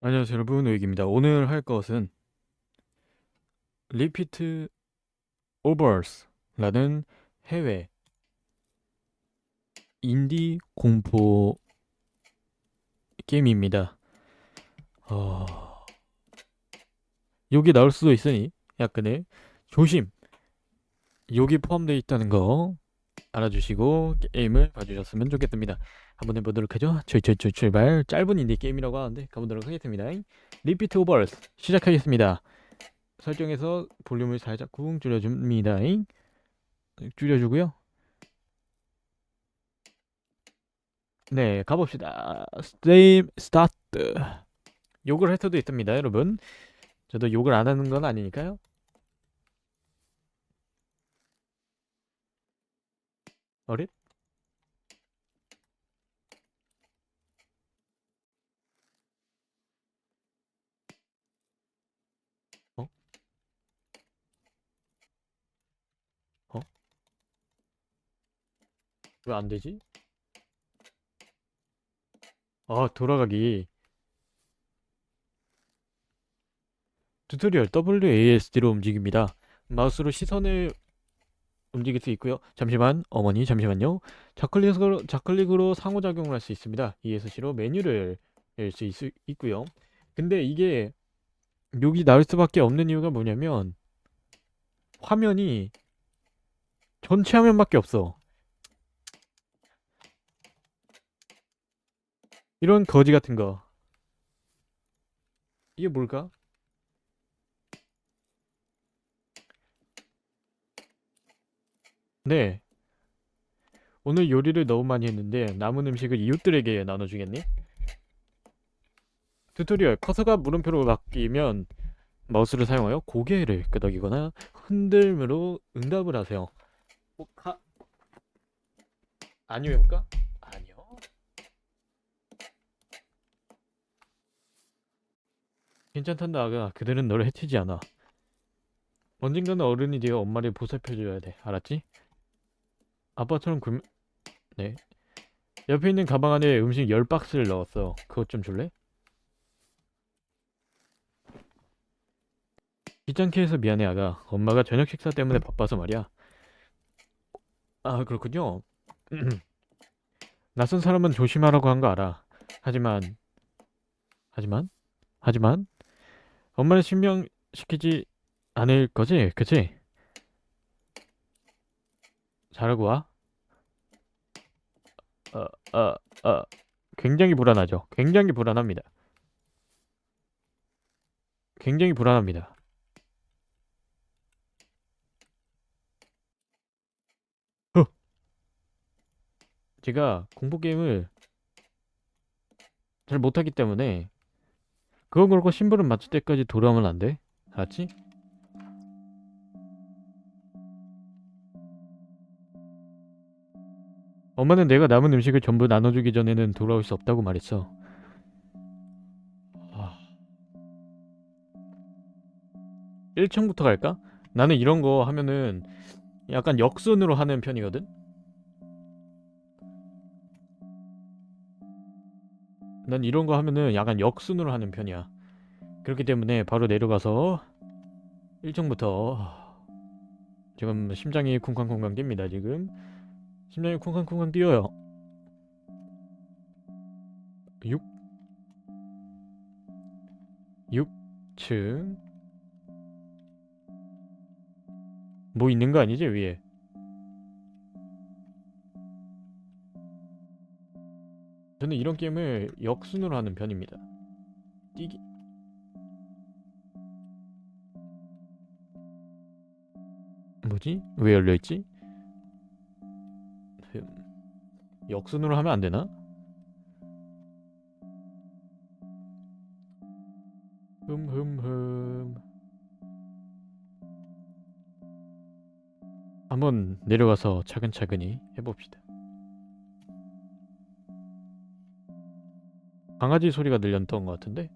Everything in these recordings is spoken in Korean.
안녕하세요 여러분 의익입니다. 오늘 할 것은 리피트 오버스라는 해외 인디 공포 게임입니다. 어... 여기 나올 수도 있으니 약간의 조심 여기 포함되어 있다는 거 알아주시고 게임을 봐주셨으면 좋겠습니다. 한번 해보도록 하죠. 출출출 출발 짧은 인디 게임이라고 하는데 가보도록 하겠습니다. 리피트 오버스 시작하겠습니다. 설정에서 볼륨을 살짝 쿵 줄여줍니다. 줄여주고요. 네, 가봅시다. 스테임 스타트. 욕을 할 수도 있습니다, 여러분. 저도 욕을 안 하는 건 아니니까요. 어릿? 왜 안 되지? 아, 돌아가기. 튜토리얼 WASD로 움직입니다. 마우스로 시선을 움직일 수 있고요. 잠시만, 어머니, 잠시만요. 좌클릭으로, 좌클릭으로 상호작용을 할 수 있습니다. ESC로 메뉴를 열 수 있고요. 근데 이게 여기 나올 수밖에 없는 이유가 뭐냐면 화면이 전체 화면밖에 없어. 이런 거지 같은 거. 이게 뭘까? 네. 오늘 요리를 너무 많이 했는데 남은 음식을 이웃들에게 나눠주겠니? 튜토리얼 커서가 물음표로 바뀌면 마우스를 사용하여 고개를 끄덕이거나 흔들므로 응답을 하세요. 어, 하... 아니요 해볼까? 아니요. 괜찮단다 아가 그들은 너를 해치지 않아. 언젠가는 어른이 되어 엄마를 보살펴줘야 돼. 알았지? 아빠처럼 굴... 네. 옆에 있는 가방 안에 음식 10박스를 넣었어. 그것 좀 줄래? 귀찮게 해서 미안해 아가. 엄마가 저녁 식사 때문에 바빠서 말이야. 아 그렇군요. 낯선 사람은 조심하라고 한 거 알아. 하지만 하지만 하지만 엄마를 신명시키지 않을 거지, 그치? 잘하고 와. 어, 어, 어. 굉장히 불안하죠. 굉장히 불안합니다. 굉장히 불안합니다. 어. 제가 공포 게임을 잘 못하기 때문에 그거 걸고 심부름 맞출 때까지 돌아오면 안 돼. 알았지? 엄마는 내가 남은 음식을 전부 나눠주기 전에는 돌아올 수 없다고 말했어. 아... 1층부터 갈까? 나는 이런 거 하면은 약간 역순으로 하는 편이거든? 난 이런 거 하면은 약간 역순으로 하는 편이야. 그렇기 때문에 바로 내려가서 1층부터 지금 심장이 쿵쾅쿵쾅 뜁니다 지금. 심장이 쿵쾅쿵쾅 뛰어요. 6 6층 뭐 있는 거 아니지 위에 저는 이런 게임을 역순으로 하는 편입니다 뛰기 뭐지? 왜 열려있지? 역순으로 하면 안 되나? 흠흠흠 한번 내려가서 차근차근히 해봅시다 강아지 소리가 들렸던 것 같은데?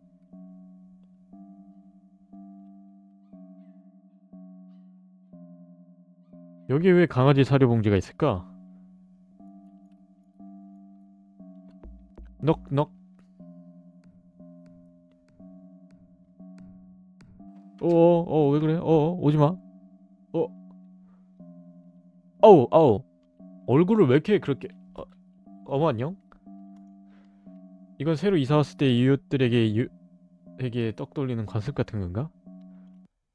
여기 왜 강아지 사료 봉지가 있을까? 넉넉 어어 왜 그래? 어 오지 마. 어. 아우 아우 얼굴을 왜 이렇게 그렇게 어, 어머 안녕? 이건 새로 이사 왔을 때 이웃들에게 유, 에게 떡 돌리는 관습 같은 건가?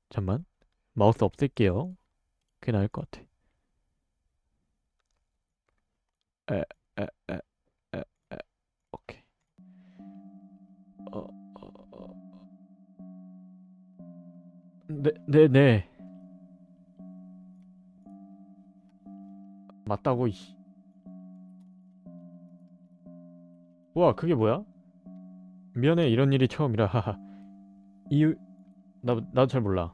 잠만 마우스 없앨게요. 그게 나을 것 같아. 에, 에, 에, 에, 에. 오케이. 어, 어, 어. 네, 네, 네. 맞다고, 이씨. 우와, 그게 뭐야? 미안해, 이런 일이 처음이라, 하하. 이유, 나, 나도 잘 몰라.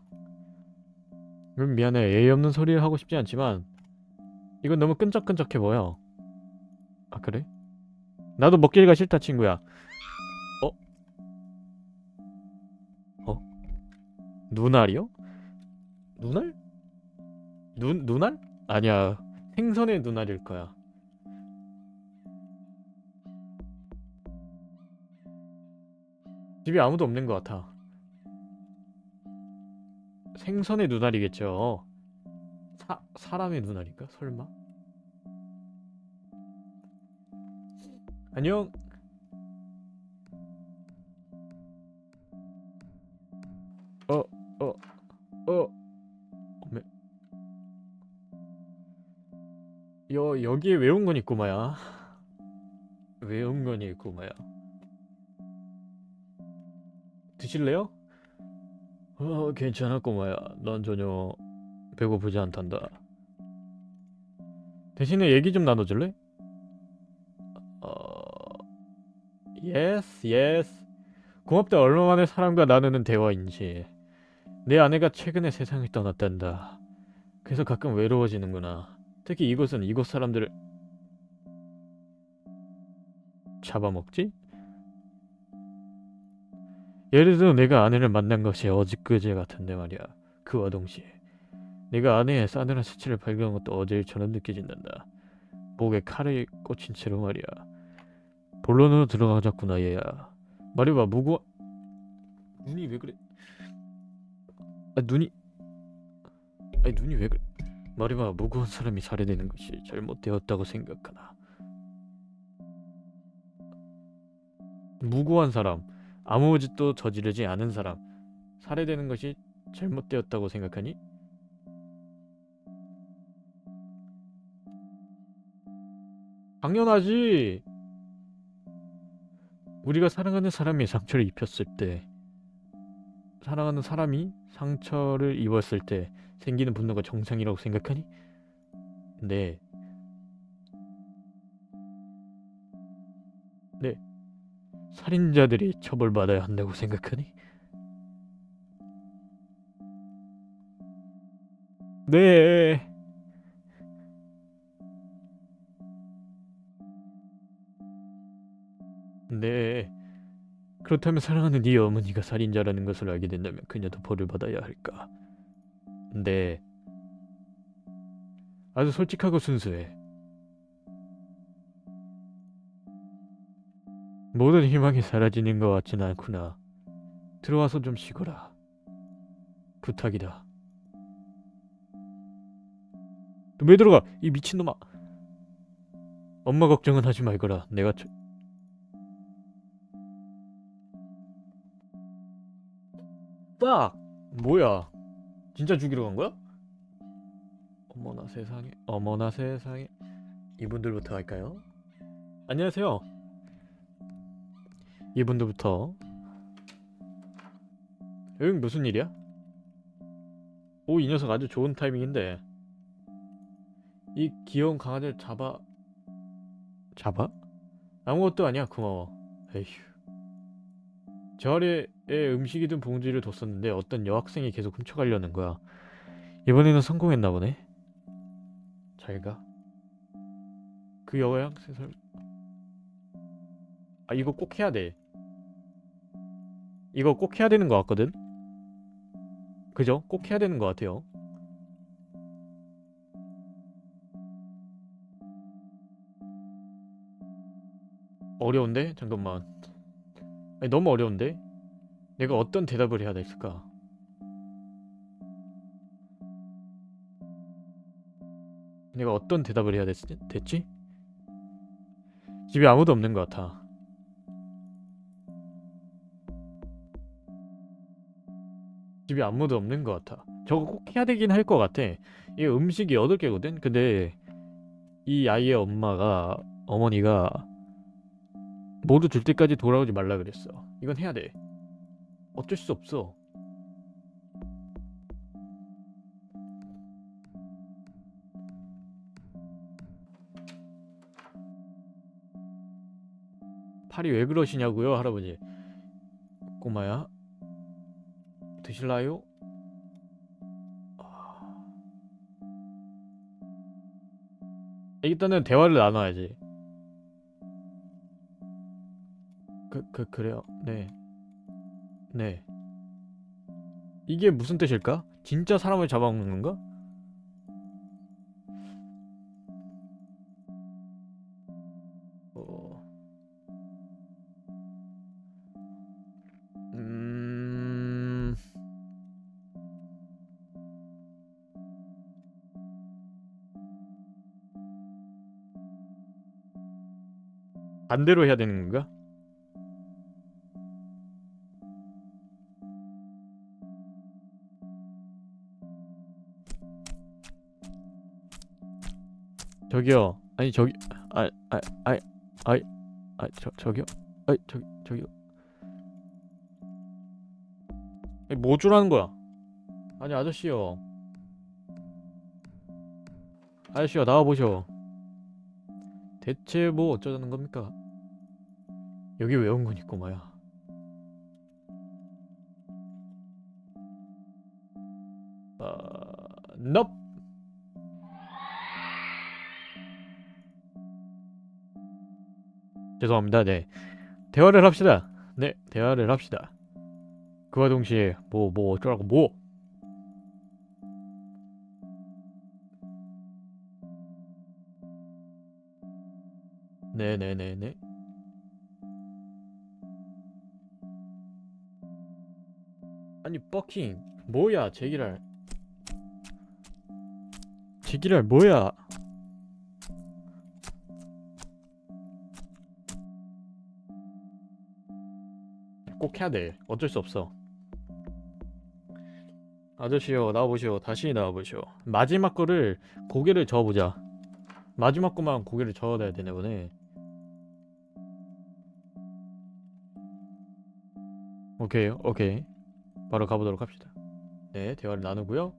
음, 미안해, 예의 없는 소리를 하고 싶지 않지만, 이건 너무 끈적끈적해 보여. 아, 그래? 나도 먹기가 싫다, 친구야. 어? 어? 눈알이요? 눈알? 눈, 눈알? 아니야. 생선의 눈알일 거야. 집에 아무도 없는 것 같아. 생선의 눈알이겠죠. 사, 사람의 눈알인가? 설마? 안녕. 어, 어, 어. 어메. 여, 여기에 외운 건 있구마야. 외운 건 있구마야. 드실래요? 어, 괜찮아, 꼬마야. 넌 전혀 배고프지 않단다. 대신에 얘기 좀 나눠줄래? 어, 예스, 예스. 고맙다. 얼마 만에 사람과 나누는 대화인지. 내 아내가 최근에 세상을 떠났단다. 그래서 가끔 외로워지는구나. 특히 이곳은 이곳 사람들을 잡아먹지? 예를 들어 내가 아내를 만난 것이 어지그제 같은데 말이야. 그와 동시에 내가 아내의 싸늘한 수치를 발견한 것도 어제일처럼 느껴진단다. 목에 칼이 꽂힌 채로 말이야. 본론으로 들어가자꾸나 얘야. 말해봐 무고 눈이 왜 그래? 아 눈이 아니 눈이 왜 그래? 말해봐 무고한 사람이 살해되는 것이 잘못되었다고 생각하나? 무고한 사람 아무 짓도 저지르지 않은 사람 살해되는 것이 잘못되었다고 생각하니? 당연하지. 우리가 사랑하는 사람이 상처를 입혔을 때, 사랑하는 사람이 상처를 입었을 때 생기는 분노가 정상이라고 생각하니? 네. 네. 살인자들이 처벌받아야 한다고 생각하니? 네. 네. 그렇다면 사랑하는 네 어머니가 살인자라는 것을 알게 된다면 그녀도 벌을 받아야 할까? 네. 아주 솔직하고 순수해. 모든 희망이 사라지는 것 같진 않구나. 들어와서 좀 쉬거라. 부탁이다. 너 왜 들어가? 이 미친놈아. 엄마 걱정은 하지 말거라. 내가 저... 빡! 뭐야? 진짜 죽이러 간 거야? 어머나 세상에. 어머나 세상에. 이분들부터 할까요? 안녕하세요. 이분들부터. 응, 무슨 일이야? 오, 이 녀석 아주 좋은 타이밍인데. 이 귀여운 강아지를 잡아 잡아? 아무것도 아니야 고마워 에휴 저 아래에 음식이 든 봉지를 뒀었는데 어떤 여학생이 계속 훔쳐가려는 거야 이번에는 성공했나 보네 잘가 그 여학생 설... 아 이거 꼭 해야 돼 이거 꼭 해야 되는 것 같거든? 그죠? 꼭 해야 되는 것 같아요. 어려운데? 잠깐만. 아니, 너무 어려운데? 내가 어떤 대답을 해야 될까? 내가 어떤 대답을 해야 됐, 지 집에 아무도 없는 것 같아. 집에 아무도 없는 것 같아. 저거 꼭 해야 되긴 할 것 같아. 이게 음식이 8개거든? 근데 이 아이의 엄마가, 어머니가 모두 줄 때까지 돌아오지 말라 그랬어. 이건 해야 돼. 어쩔 수 없어. 팔이 왜 그러시냐고요, 할아버지? 꼬마야, 드실라요? 아. 일단은 대화를 나눠야지. 그, 그, 그래요. 네. 네. 이게 무슨 뜻일까? 진짜 사람을 잡아먹는 건가? 반대로 해야 되는 건가? 저기요. 아니 저기 아 아 아 아 아 저 저기요. 아 저기 저기요. 아니, 뭐 주라는 거야? 아니 아저씨요. 아저씨요 나와 보셔. 대체 뭐 어쩌자는 겁니까? 여기 왜 온 거니 꼬마야? 아, 넙. 죄송합니다. 네. 대화를 합시다. 네, 대화를 합시다. 그와 동시에 뭐뭐 어쩌라고 뭐 네네네네 버킹 뭐야 제기랄. 제기랄 뭐야? 꼭 해야 돼. 어쩔 수 없어. 아저씨요 나와보시오. 다시 나와보시오. 마지막 거를 고개를 저어보자. 마지막 거만 고개를 저어야 되네 보네 오케이 오케이 바로 가보도록 합시다. 네 대화를 나누고요.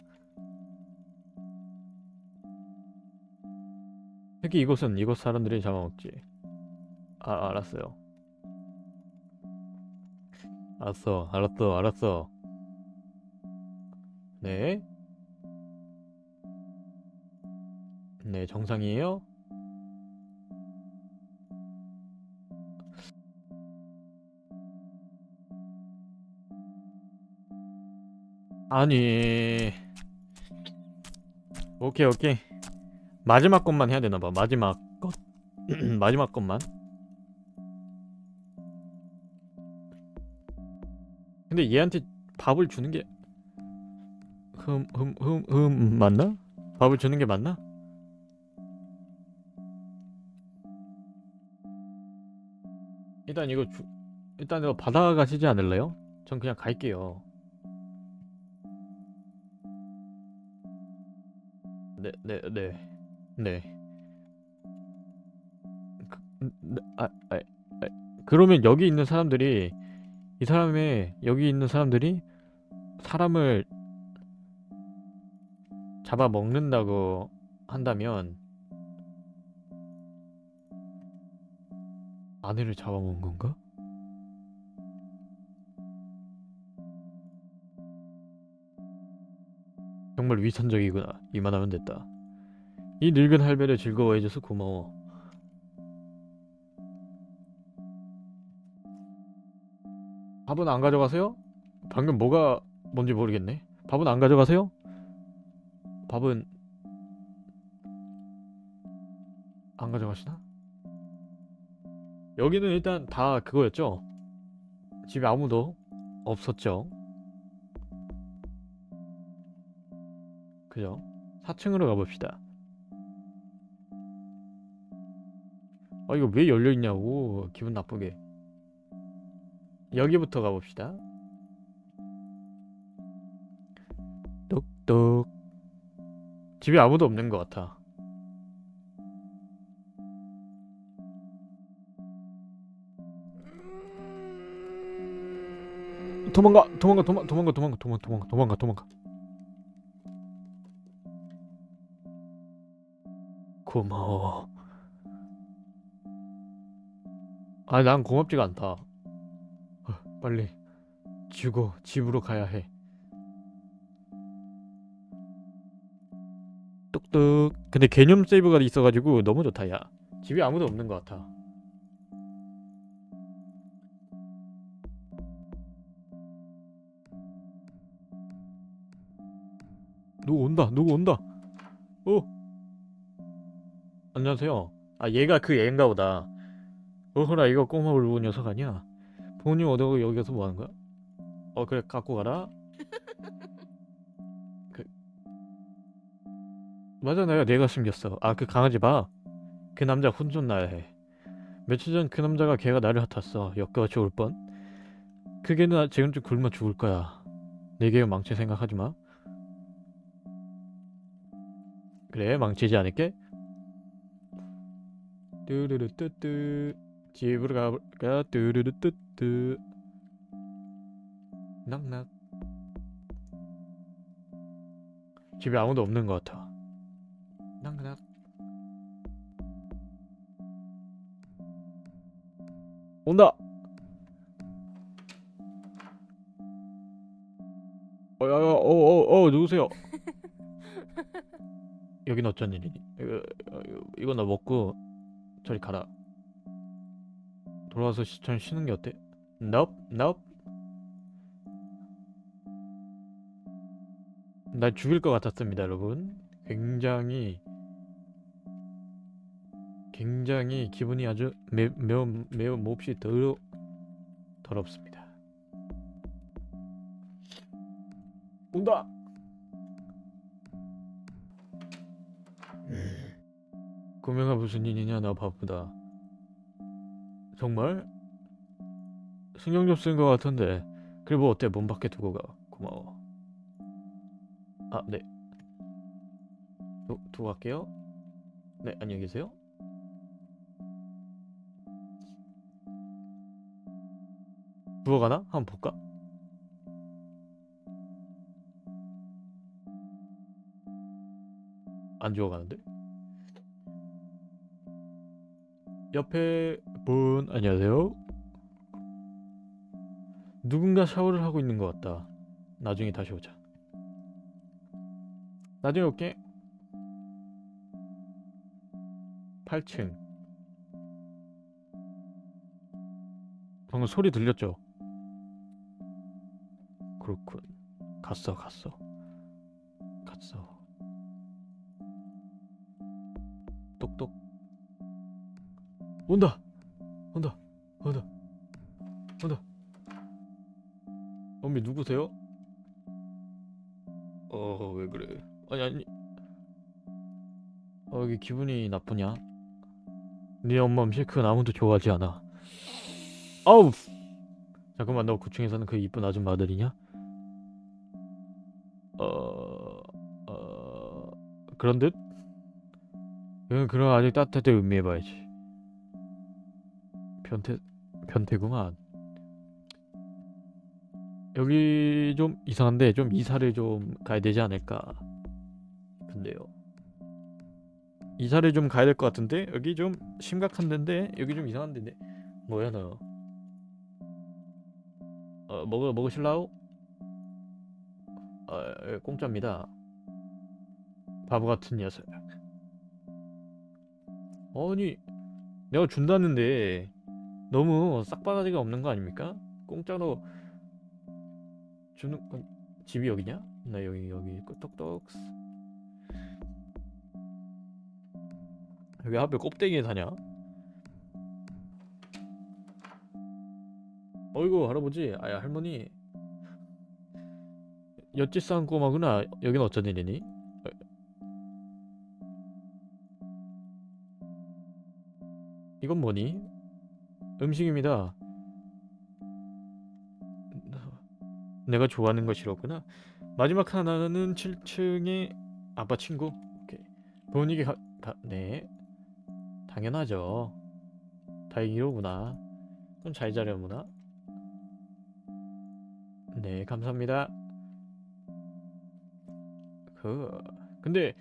특히 이곳은 이곳 사람들이 잡아먹지. 아 알았어요. 알았어 알았어 알았어. 네. 네, 정상이에요. 아니. 오케이, 오케이. 마지막 것만 해야 되나 봐. 마지막 것. 마지막 것만. 근데 얘한테 밥을 주는 게 흠, 흠, 흠, 흠, 맞나? 밥을 주는 게 맞나? 일단 이거 주, 일단 이거 받아가시지 않을래요? 전 그냥 갈게요. 네, 네, 네, 네. 그, 네, 아, 아, 아, 그러면 여기 있는 사람들이 이 사람의 여기 있는 사람들이 사람을 잡아 먹는다고 한다면 아내를 잡아먹은 건가? 정말 위선적이구나. 이만하면 됐다. 이 늙은 할배를 즐거워해줘서 고마워. 밥은 안 가져가세요? 방금 뭐가 뭔지 모르겠네. 밥은 안 가져가세요? 밥은 안 가져가시나? 여기는 일단 다 그거였죠. 집에 아무도 없었죠. 그죠? 4층으로 가봅시다. 아 이거 왜 열려 있냐고. 기분 나쁘게. 여기부터 가봅시다. 똑똑. 집에 아무도 없는 것 같아. 도망가 도망가 도망 도망가 도망가 도망가 도망가 도망가 도망가 고마워. 아 난 고맙지가 않다. 어, 빨리 죽어 집으로 가야 해. 똑똑 근데 개념 세이브가 있어가지고 너무 좋다 야. 집에 아무도 없는 것 같아. 누구 온다 누구 온다. 어 안녕하세요. 아 얘가 그 얘인가 보다. 어허라 이거 꼬마 울고 녀석 아니야? 부모님 어디고 여기서 뭐 하는 거야? 어 그래 갖고 가라. 그 맞아 내가 내가 숨겼어. 아 그 강아지 봐. 그 남자 혼좀 나야 해. 며칠 전 그 남자가 걔가 나를 핫았어. 역겨워 죽을 뻔. 그게는 아- 지금쯤 굶어 죽을 거야. 내 개의 망치 생각하지 마. 그래 망치지 않을게 뚜루루뚜뚜. 집으로 가볼까 뚜루루뚜뚜. 낙낙. 집에 아무도 없는 것 같아. 낙낙. 온다! 어어어어 누구세요? 여긴 어쩐 일이니? 이거 어, 이거, 이거 나 먹고 저리 가라 돌아와서 시천 쉬는 게 어때? Nope, nope. 날 죽일 것 같았습니다, 여러분. 굉장히 굉장히 기분이 아주 매, 매우 매우 몹시 더러 더럽습니다. 온다. 구명아 무슨 일이냐 나 바쁘다. 정말? 신경 좀 쓴 것 같은데 그래 뭐 어때 문 밖에 두고 가 고마워 아네 두고 갈게요 네 안녕히 계세요 부어가나? 한번 볼까? 안 죽어가는데? 옆에 분 안녕하세요. 누군가 샤워를 하고 있는 것 같다. 나중에 다시 오자. 나중에 올게. 8층. 방금 소리 들렸죠? 그렇군. 갔어, 갔어. 온다. 온다. 온다. 온다. 엄미 누구세요? 어, 왜 그래? 아니 아니. 어, 여기 기분이 나쁘냐? 네 엄마 그건 아무도 좋아하지 않아. 아우. 잠깐만 너 9층에서는 그 이쁜 아줌마 아들이냐? 어, 어, 그런 듯? 응, 그럼 아직 따뜻할 때 음미해봐야지. 변태 변태구만. 여기 좀 이상한데 좀 이사를 좀 가야 되지 않을까. 근데요. 이사를 좀 가야 될 것 같은데 여기 좀 심각한 데인데 여기 좀 이상한 데인데 뭐야 너? 어 먹어 먹으실라우? 어 예, 공짜입니다. 바보 같은 녀석. 아니 내가 준다는데 너무 싹바가지가 없는 거 아닙니까? 공짜로 주는 건 집이 여기냐? 나 여기 여기 똑똑 왜 하필 껍데기에 사냐? 어이구 할아버지 아야 할머니 엿지 싸운 꼬마구나 여긴 어쩐 일이니? 이건 뭐니? 음식입니다. 내가 좋아하는 것이로구나. 마지막 하나는 7층의 아빠 친구. 오케이. 본이게 가, 가, 네. 당연하죠. 다행이로구나. 그럼 잘 자려무나. 네, 감사합니다. 그, 근데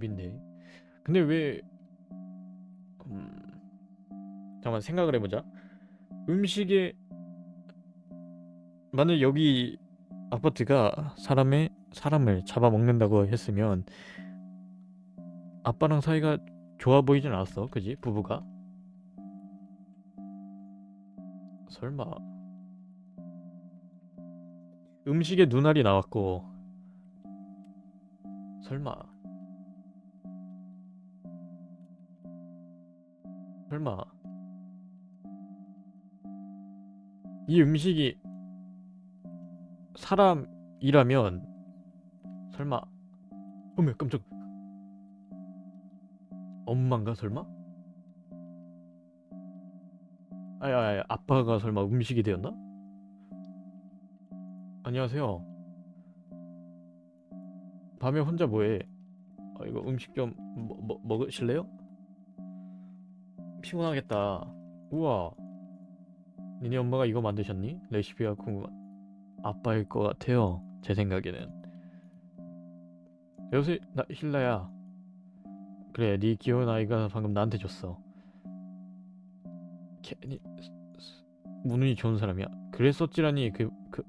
집인데. 근데 왜 음, 잠깐만 생각을 해보자. 음식에 만약 여기 아파트가 사람의 사람을 잡아먹는다고 했으면 아빠랑 사이가 좋아 보이진 않았어, 그지? 부부가. 설마 음식에 눈알이 나왔고 설마 설마 이 음식이 사람이라면 설마 어머 깜짝 엄마인가 설마? 아야야 아빠가 설마 음식이 되었나? 안녕하세요 밤에 혼자 뭐해? 아, 이거 음식 좀 뭐, 뭐, 먹으실래요? 피곤하겠다. 우와. 니네 엄마가 이거 만드셨니? 레시피가 궁금한. 아빠일 것 같아요. 제 생각에는. 여보세요, 나 힐라야. 그래, 네 귀여운 아이가 방금 나한테 줬어. 스- 무능이 좋은 사람이야. 그랬었지라니 그 그.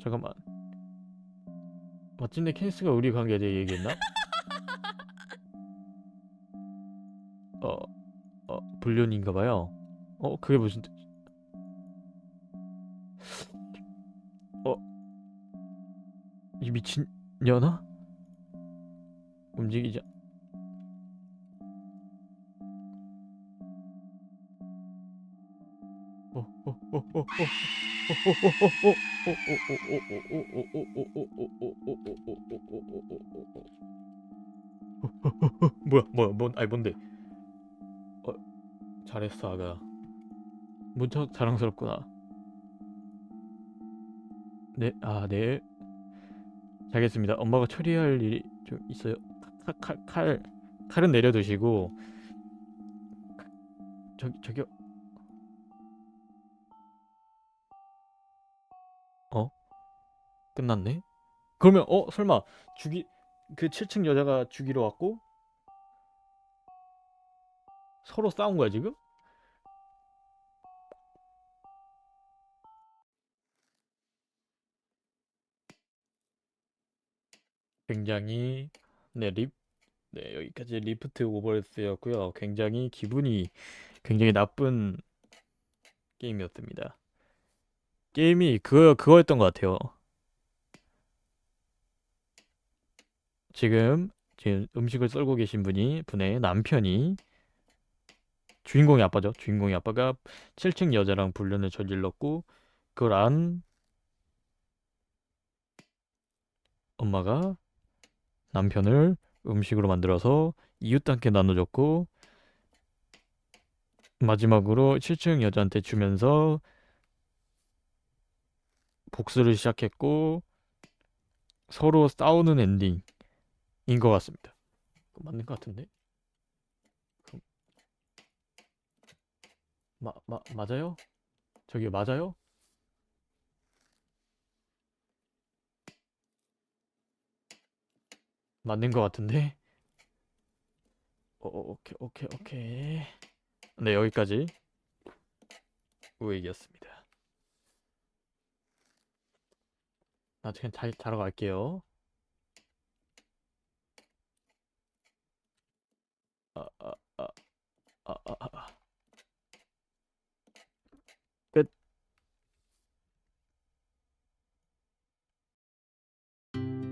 잠깐만. 마침내 캔스가 우리 관계에 대해 얘기했나? 어, 어, 불륜인가 봐요. 어, 그게 무슨 뜻? 어, 이 미친 년아? 움직이자. 어, 어, 어, 어, 어, 어, 뭐야, 뭐야, 뭔, 아니 뭔데? 잘했어 아가 무척 자랑스럽구나 네, 아, 네 알겠습니다 엄마가 처리할 일이 좀 있어요 칼, 칼, 칼 칼은 내려두시고 저기, 저기요 어? 끝났네? 그러면 어? 설마 죽이 그 7층 여자가 죽이러 왔고 서로 싸운 거야 지금? 굉장히 네, 립 네, 여기까지 리프트 오버레스였고요. 굉장히 기분이 굉장히 나쁜 게임이었습니다. 게임이 그거 그거였던 것 같아요. 지금 지금 음식을 썰고 계신 분이 분의 남편이 주인공이 아빠죠. 주인공이 아빠가 7층 여자랑 불륜을 저질렀고 그걸 안 엄마가 남편을 음식으로 만들어서 이웃단께 나눠줬고 마지막으로 7층 여자한테 주면서 복수를 시작했고 서로 싸우는 엔딩인 것 같습니다. 맞는 것 같은데? 마, 마, 맞아요? 저기 맞아요? 맞는 것 같은데? 어, 어 오케이, 오케이, 오케이. 네, 여기까지 우익이었습니다. 나중에 잘 자러 갈게요. 아, 아, 아, 아, 아, 아. 아. 끝. thank